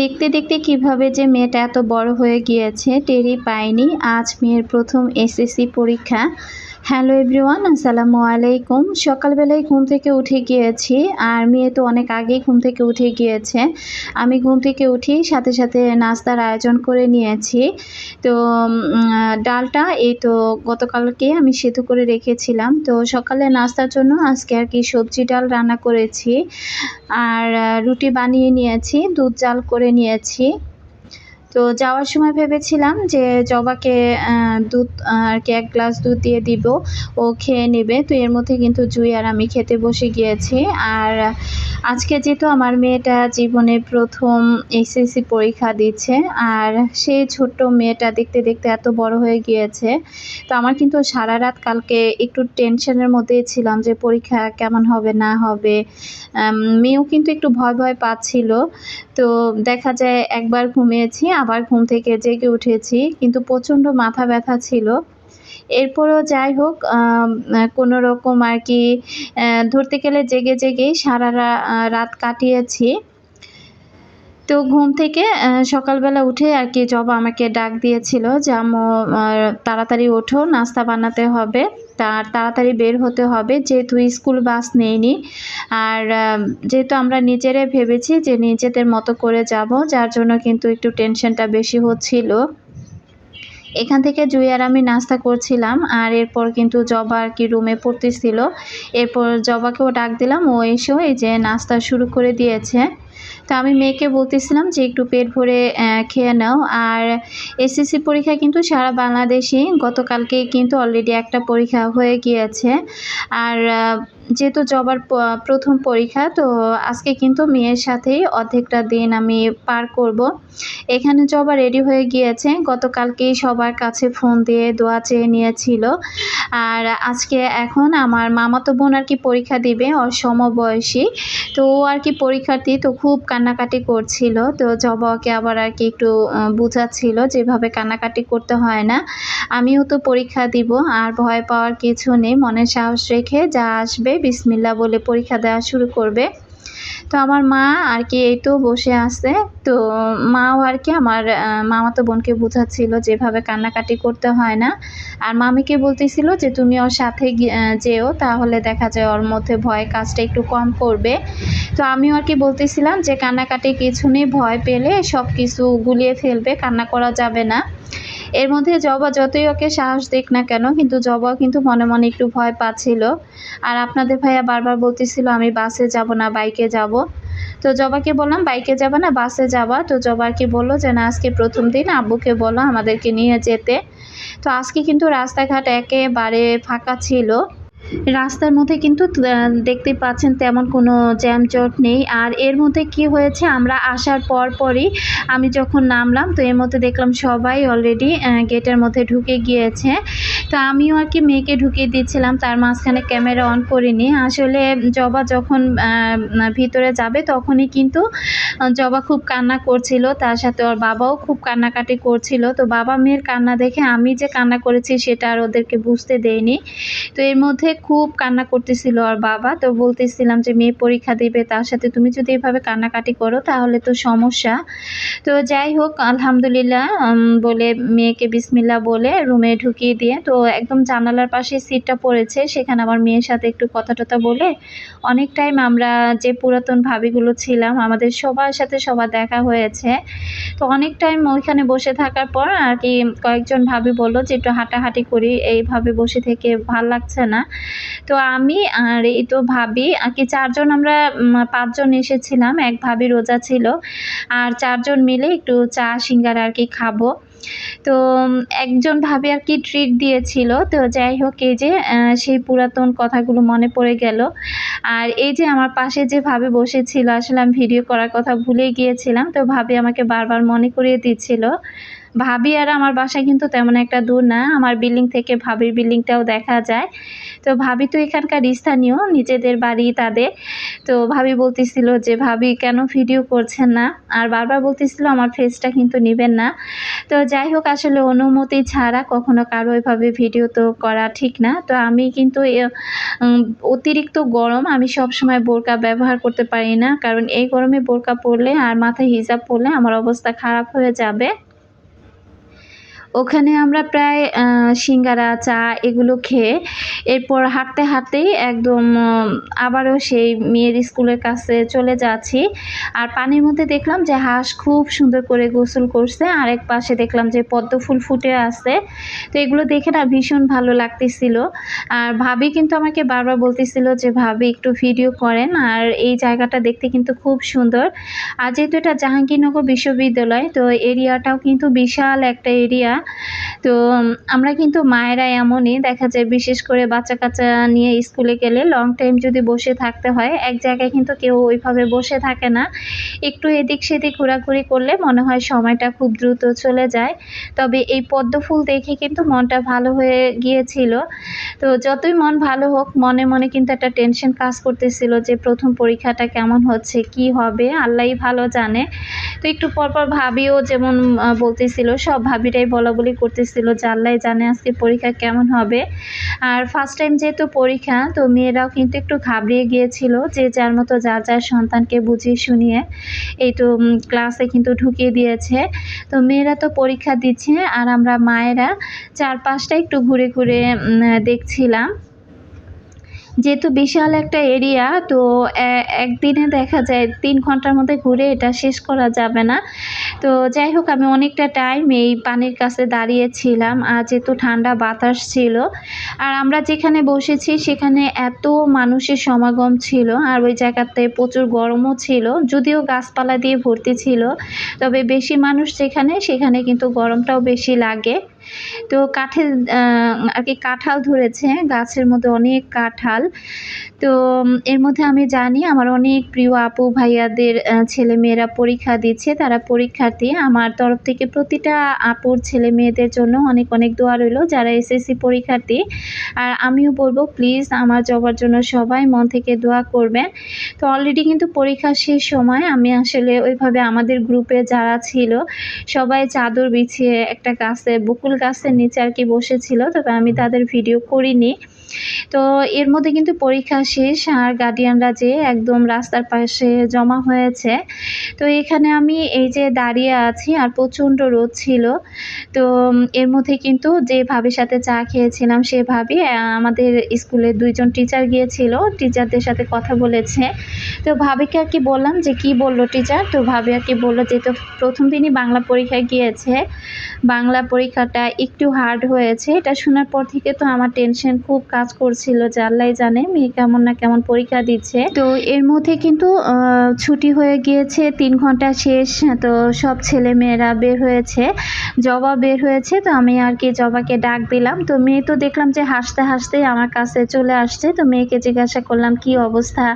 দেখতে দেখতে কীভাবে যে মেয়েটা এত বড় হয়ে গিয়েছে টেরি পায়নি আজ মেয়ের প্রথম এসএসসি পরীক্ষা। হ্যালো এভরিওয়ান, আসসালামু আলাইকুম। সকালবেলায় ঘুম থেকে উঠে গিয়েছি, আর মেয়ে তো অনেক আগেই ঘুম থেকে উঠে গিয়েছে। আমি ঘুম থেকে উঠি সাথে সাথে নাস্তার আয়োজন করে নিয়েছি। তো ডালটা এই তো গতকালকে আমি সেদ্ধ করে রেখেছিলাম। তো সকালে নাস্তার জন্য আজকে আর কি সবজি ডাল রান্না করেছি। আর রুটি বানিয়ে নিয়েছি, দুধ জাল করে নিয়েছি। তো যাওয়ার সময় ভেবেছিলাম যে জবাকে দুধ আর কি এক গ্লাস দুধ দিয়ে দিব, ও খেয়ে নেবে। তো এর মধ্যে কিন্তু জুই আর আমি খেতে বসে গিয়েছি। আর আজকে যেহেতু আমার মেয়েটা জীবনে প্রথম এসএসসি পরীক্ষা দিচ্ছে, আর সেই ছোট্ট মেয়েটা দেখতে দেখতে এত বড় হয়ে গিয়েছে, তো আমার কিন্তু সারা রাত কালকে একটু টেনশনের মধ্যেই ছিলাম যে পরীক্ষা কেমন হবে, না হবে। মেয়েও কিন্তু একটু ভয় ভয় পাচ্ছিল। তো দেখা যায় একবার ঘুমিয়েছি আবার ঘুম থেকে জেগে উঠেছি, কিন্তু প্রচণ্ড মাথা ব্যথা ছিল। এরপরও যাই হোক কোনো রকম আর কি ধরতে গেলে জেগে জেগেই সারা রাত কাটিয়েছি। তো ঘুম থেকে সকালবেলা উঠে আর কি জবা আমাকে ডাক দিয়েছিল যে, আম্মু তাড়াতাড়ি ওঠো, নাস্তা বানাতে হবে, তার তাড়াতাড়ি বের হতে হবে, যেহেতু স্কুল বাস নেইনি। আর যেহেতু আমরা নিজেরাই ভেবেছি যে নিজেদের মতো করে যাব, যার জন্য কিন্তু একটু টেনশনটা বেশি হচ্ছিল। এখান থেকে জুই আর আমি নাস্তা করছিলাম, আর এরপর কিন্তু জবা আর কি রুমে পড়তেছিল। এরপর জবাকেও ডাক দিলাম, ও এসেও এই যে নাস্তা শুরু করে দিয়েছে। তো আমি মেয়েকে বলতেছিলাম যে একটু পেট ভরে খেয়ে নাও। আর এসএসসি পরীক্ষা কিন্তু সারা বাংলাদেশে গতকালকে কিন্তু অলরেডি একটা পরীক্ষা হয়ে গিয়েছে। আর যেহেতু জবার প্রথম পরীক্ষা, তো আজকে কিন্তু মেয়ের সাথেই অর্ধেকটা দিন আমি পার করব। এখানে জবা রেডি হয়ে গিয়েছে। গতকালকেই সবার কাছে ফোন দিয়ে দোয়া চেয়ে নিয়েছিল। আর আজকে এখন আমার মামাতো বোন আর কি পরীক্ষা দিবে, ওর সমবয়সী। তো ও আর কি পরীক্ষার্থী, তো খুব কান্নাকাটি করছিল। তো জবা ওকে আবার আর কি একটু বোঝাচ্ছিল যেভাবে কান্নাকাটি করতে হয় না। আমিও তো পরীক্ষা দিব, আর ভয় পাওয়ার কিছু নেই। মনে সাহস রেখে যা আসবে বিসমিল্লা বলে পরীক্ষা দেওয়া শুরু করবে। তো আমার মা আর কি এই তো বসে আছে। তো মাও আর কি আমার মামাতো বোনকে বোঝাচ্ছিল যেভাবে কান্নাকাটি করতে হয় না। আর মামিকে বলতেছিল যে তুমি ওর সাথে যেও, তাহলে দেখা যায় ওর মধ্যে ভয় কাজটা একটু কম করবে। তো আমিও আর কি বলতেছিলাম যে কান্নাকাটি কিছু নেই, ভয় পেলে সব কিছু গুলিয়ে ফেলবে, কান্না করা যাবে না। এর মধ্যে জবা যতই ওকে সাহস দিক না কেন, কিন্তু জবা কিন্তু মনে মনে একটু ভয় পাচ্ছিল। আর আপনাদের ভাইয়া বারবার বলতেছিল, আমি বাসে যাব না, বাইকে যাব। তো জবাকে বললাম, বাইকে যাবে না, বাসে যাবা। তো জবা কি বলল যে, না, আজকে প্রথম দিন, আব্বুকে বলো আমাদেরকে নিয়ে যেতে। তো আজকে কিন্তু রাস্তাঘাট একেবারে ফাঁকা ছিল। রাস্তার মধ্যে কিন্তু দেখতে পাচ্ছেন তেমন কোনো জ্যামজট নেই। আর এর মধ্যে কি হয়েছে, আমরা আসার পর পরই আমি যখন নামলাম, তো এর মধ্যে দেখলাম সবাই অলরেডি গেটের মধ্যে ঢুকে গিয়েছে। তো আমিও আর কি মেয়েকে ঢুকিয়ে দিচ্ছিলাম, তার মাঝখানে ক্যামেরা অন করিনি। আসলে জবা যখন ভিতরে যাবে তখনই কিন্তু জবা খুব কান্না করছিল, তার সাথে ওর বাবাও খুব কান্নাকাটি করছিল। তো বাবা মেয়ের কান্না দেখে আমি যে কান্না করেছি সেটা আর ওদেরকে বুঝতে দেয়নি তো এর মধ্যে খুব কান্না করতেছিল ওর বাবা। তো বলতেছিলাম যে, মেয়ে পরীক্ষা দিবে, তার সাথে তুমি যদি এভাবে কান্নাকাটি করো তাহলে তো সমস্যা। তো যাই হোক, আলহামদুলিল্লাহ বলে মেয়েকে বিসমিল্লা বলে রুমে ঢুকিয়ে দিয়ে, তো একদম জানালার পাশে সিটটা পড়েছে, সেখানে আমার মেয়ের সাথে একটু কথা টথা বলে অনেক টাইম আমরা যে পুরাতন ভাবিগুলো ছিলাম, আমাদের সবার সাথে সবার দেখা হয়েছে। তো অনেক টাইম ওইখানে বসে থাকার পর আর কি কয়েকজন ভাবি বলল যে একটু হাঁটাহাঁটি করি, এইভাবে বসে থেকে ভালো লাগছে না। তো আমি আর এই তো ভাবি, আর কি চারজন আমরা পাঁচজন এসেছিলাম, এক ভাবি রোজা ছিল। আর চারজন মিলে একটু চা, সিঙ্গারা আর কি খাব। তো একজন ভাবে আর কি ট্রিট দিয়েছিল। তো যাই হোক, এই যে সেই পুরাতন কথাগুলো মনে পড়ে গেল। আর এই যে আমার পাশে যে ভাবে বসেছিল, আসলে আমি ভিডিও করার কথা ভুলে গিয়েছিলাম। তো ভাবে আমাকে বারবার মনে করিয়ে দিচ্ছিল। ভাবি আর আমার বাসা কিন্তু তেমন একটা দূর না। আমার বিল্ডিং থেকে ভাবির বিল্ডিংটাও দেখা যায়। তো ভাবি তো এখানকার স্থানীয়, নিজেদের বাড়ি তাদের। তো ভাবি বলতেছিল যে, ভাবি, কেন ভিডিও করছেন না? আর বারবার বলতেছিল, আমার ফেসটা কিন্তু নেবেন না। তো যাই হোক, আসলে অনুমতি ছাড়া কখনো কারও এভাবে ভিডিও তো করা ঠিক না। তো আমি কিন্তু অতিরিক্ত গরম আমি সব সময় বোরকা ব্যবহার করতে পারি না। কারণ এই গরমে বোরকা পরলে আর মাথায় হিজাব পরলে আমার অবস্থা খারাপ হয়ে যাবে। ওখানে আমরা প্রায় সিঙ্গারা, চা এগুলো খেয়ে এরপর হাঁটতে হাঁটতেই একদম আবারও সেই মেয়ের স্কুলের কাছে চলে যাচ্ছি। আর পানির মধ্যে দেখলাম যে হাঁস খুব সুন্দর করে গোসল করছে। আরেক পাশে দেখলাম যে পদ্ম ফুল ফুটে আছে। তো এগুলো দেখে না ভীষণ ভালো লাগতেছিল। আর ভাবি কিন্তু আমাকে বারবার বলতেছিল যে, ভাবি, একটু ভিডিও করেন। আর এই জায়গাটা দেখতে কিন্তু খুব সুন্দর। আর যেহেতু এটা জাহাঙ্গীরনগর বিশ্ববিদ্যালয়, তো এরিয়াটাও কিন্তু বিশাল একটা এরিয়া। তো আমরা কিন্তু মায়েরা এমনই, দেখা যায় বিশেষ করে বাচ্চা কাচ্চা নিয়ে স্কুলে গেলে লং টাইম যদি বসে থাকতে হয়, এক জায়গায় কিন্তু কেউ ওইভাবে বসে থাকে না। একটু এদিক সেদিক ঘোরাঘুরি করলে মনে হয় সময়টা খুব দ্রুত চলে যায়। তবে এই পদ্ম ফুল দেখে কিন্তু মনটা ভালো হয়ে গিয়েছিল। তো, যতই মন ভালো হোক, মনে মনে কিন্তু একটা টেনশন কাজ করতেছিল যে প্রথম পরীক্ষাটা কেমন হচ্ছে, কি হবে, আল্লাহই ভালো জানে। তো একটু পরপর ভাবিও যেমন বলতেছিল, সব ভাবিটাই বলা বলি করতেছিল যে আল্লাহ জানে আজকে পরীক্ষা কেমন হবে। আর ফার্স্ট টাইম যেহেতু পরীক্ষা, তো মেয়েরাও কিন্তু একটু ঘাবড়িয়ে গিয়েছিল যে যার মতো যার যার সন্তানকে বুঝিয়ে শুনিয়ে এই তো ক্লাসে কিন্তু ঢুকিয়ে দিয়েছে। তো মেয়েরা তো পরীক্ষা দিচ্ছে, আর আমরা মায়েরা চার পাঁচটা একটু ঘুরে ঘুরে দেখছিলাম। যেহেতু বিশাল একটা এরিয়া তো একদিনে দেখা যায় তিন ঘণ্টার মধ্যে ঘুরে এটা শেষ করা যাবে না। তো, যাই হোক, আমি অনেকটা টাইম এই পানির কাছে দাঁড়িয়েছিলাম, আর যেহেতু ঠান্ডা বাতাস ছিল, আর আমরা যেখানে বসেছি সেখানে এত মানুষের সমাগম ছিল, আর ওই জায়গাতে প্রচুর গরমও ছিল, যদিও গাছপালা দিয়ে ভর্তি ছিল, তবে বেশি মানুষ যেখানে, সেখানে কিন্তু গরমটাও বেশি লাগে। তো কাঠের আর কি কাঁঠাল ধরেছে, গাছের মধ্যে অনেক কাঁঠাল। তো এর মধ্যে আমি জানি আমার অনেক প্রিয় আপু ভাইয়াদের ছেলে মেয়েরা পরীক্ষা দিচ্ছে। তারা পরীক্ষার্থী। আমার তরফ থেকে প্রতিটা আপুর ছেলে মেয়েদের জন্য অনেক অনেক দোয়া রইল যারা এসএসসি পরীক্ষার্থী। আর আমিও বলব প্লিজ আমার যাওয়ার জন্য সবাই মন থেকে দোয়া করবেন। তো অলরেডি কিন্তু পরীক্ষা শেষ সময়। আমি আসলে ওইভাবে আমাদের গ্রুপে যারা ছিল, সবাই চাদর বিছিয়ে একটা গাছে বকুল গাছের নিচে আর কি বসেছিল তবে আমি তাদের ভিডিও করিনি। তো এর মধ্যে কিন্তু পরীক্ষা শেষ আর গার্ডিয়ানরা যে একদম রাস্তার পাশে জমা হয়েছে। তো এখানে আমি এই যে দাঁড়িয়ে আছি আর প্রচণ্ড রোদ ছিল, তো এর মধ্যে কিন্তু যে ভাবির সাথে চা খেয়েছিলাম সে ভাবি আমাদের স্কুলে দুইজন টিচার গিয়েছিল টিচারদের সাথে কথা বলেছে। তো ভাবিকে আর কি বললাম যে কি বলল টিচার তো ভাবি আর কি বলল যে তো প্রথম দিনই বাংলা পরীক্ষায় গিয়েছে। বাংলা পরীক্ষাটা একটু হার্ড হয়েছে, এটা শোনার পর থেকে তো আমার টেনশন খুব কাজ করছিল যে আল্লাহ জানে, মেয়ে কেমন না কেমন পরীক্ষা দিচ্ছে। তো এর মধ্যে কিন্তু ছুটি হয়ে গিয়েছে, তিন ঘণ্টা শেষ, তো সব ছেলে মেয়েরা বের হয়েছে। জবা বের হয়েছে, তো আমি আর কি জবাকে ডাক দিলাম। তো মেয়ে তো দেখলাম যে হাসতে হাসতেই আমার কাছে চলে আসছে। তো মেয়েকে জিজ্ঞাসা করলাম, কি অবস্থা?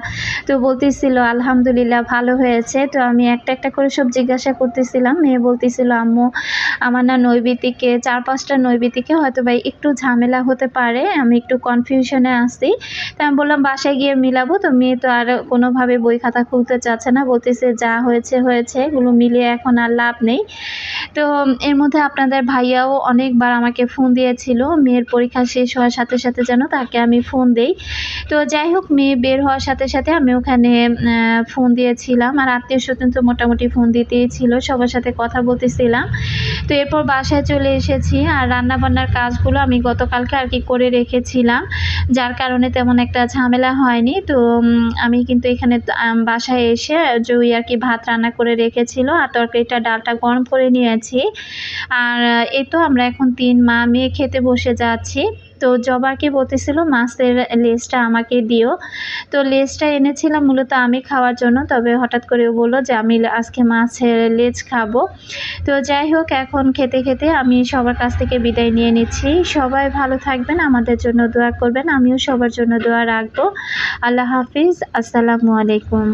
তো বলতেছিল, আলহামদুলিল্লাহ, ভালো হয়েছে। তো আমি একটা একটা করে সব জিজ্ঞাসা করতেছিলাম। মেয়ে বলতেছিল, আম্মু আমার না নৈবিতিকে চার পাঁচটা নৈবিতিকে হয়তো ভাই একটু ঝামেলা হতে পারে, আমি একটু কনফিউশনে আসি তো আমি বললাম, বাসায় গিয়ে মিলাবো তো, মেয়ে তো আর কোনোভাবে বই খাতা খুলতে চাচ্ছে না, বলতেছে যা হয়েছে হয়েছে, এগুলো মিলিয়ে এখন আর লাভ নেই। তো এর মধ্যে আপনাদের ভাইয়াও অনেকবার আমাকে ফোন দিয়েছিল, মেয়ের পরীক্ষা শেষ হওয়ার সাথে সাথে যেন তাকে আমি ফোন দেই। তো যাই হোক, মেয়ে বের হওয়ার সাথে সাথে আমি ওখানে ফোন দিয়েছিলাম, আর আত্মীয় স্বজন তো মোটামুটি ফোন দিতেই ছিল, সবার সাথে কথা বলতেছিলাম। তো এরপর বাসায় চলে এসেছি আর রান্নাবান্নার কাজগুলো আমি গতকালকে আর কি করে রেখেছিলাম। যার কারণে তেমন একটা ঝামেলা হয়নি। তো আমি কিন্তু এখানে বাসায় এসে জুই আর কি ভাত রান্না করে রেখেছিল আর তরকারিটা ডালটা গরম করে নিয়েছি। আর এই তো আমরা এখন তিন মা মেয়ে খেতে বসে যাচ্ছি। তো জবাকে বলতেছিল, মাছের লেজটা আমাকে দিও। তো লেজটা এনেছিলাম মূলত আমি খাওয়ার জন্য, তবে হঠাৎ করে বলল যে, আমি আজকে মাছের লেজ খাব। তো যাই হোক, এখন খেতে খেতে আমি সবার কাছ থেকে বিদায় নিয়ে নিচ্ছি। সবাই ভালো থাকবেন, আমাদের জন্য দোয়া করবেন, আমিও সবার জন্য দোয়া রাখব। আল্লাহ হাফিজ, আসসালামু আলাইকুম।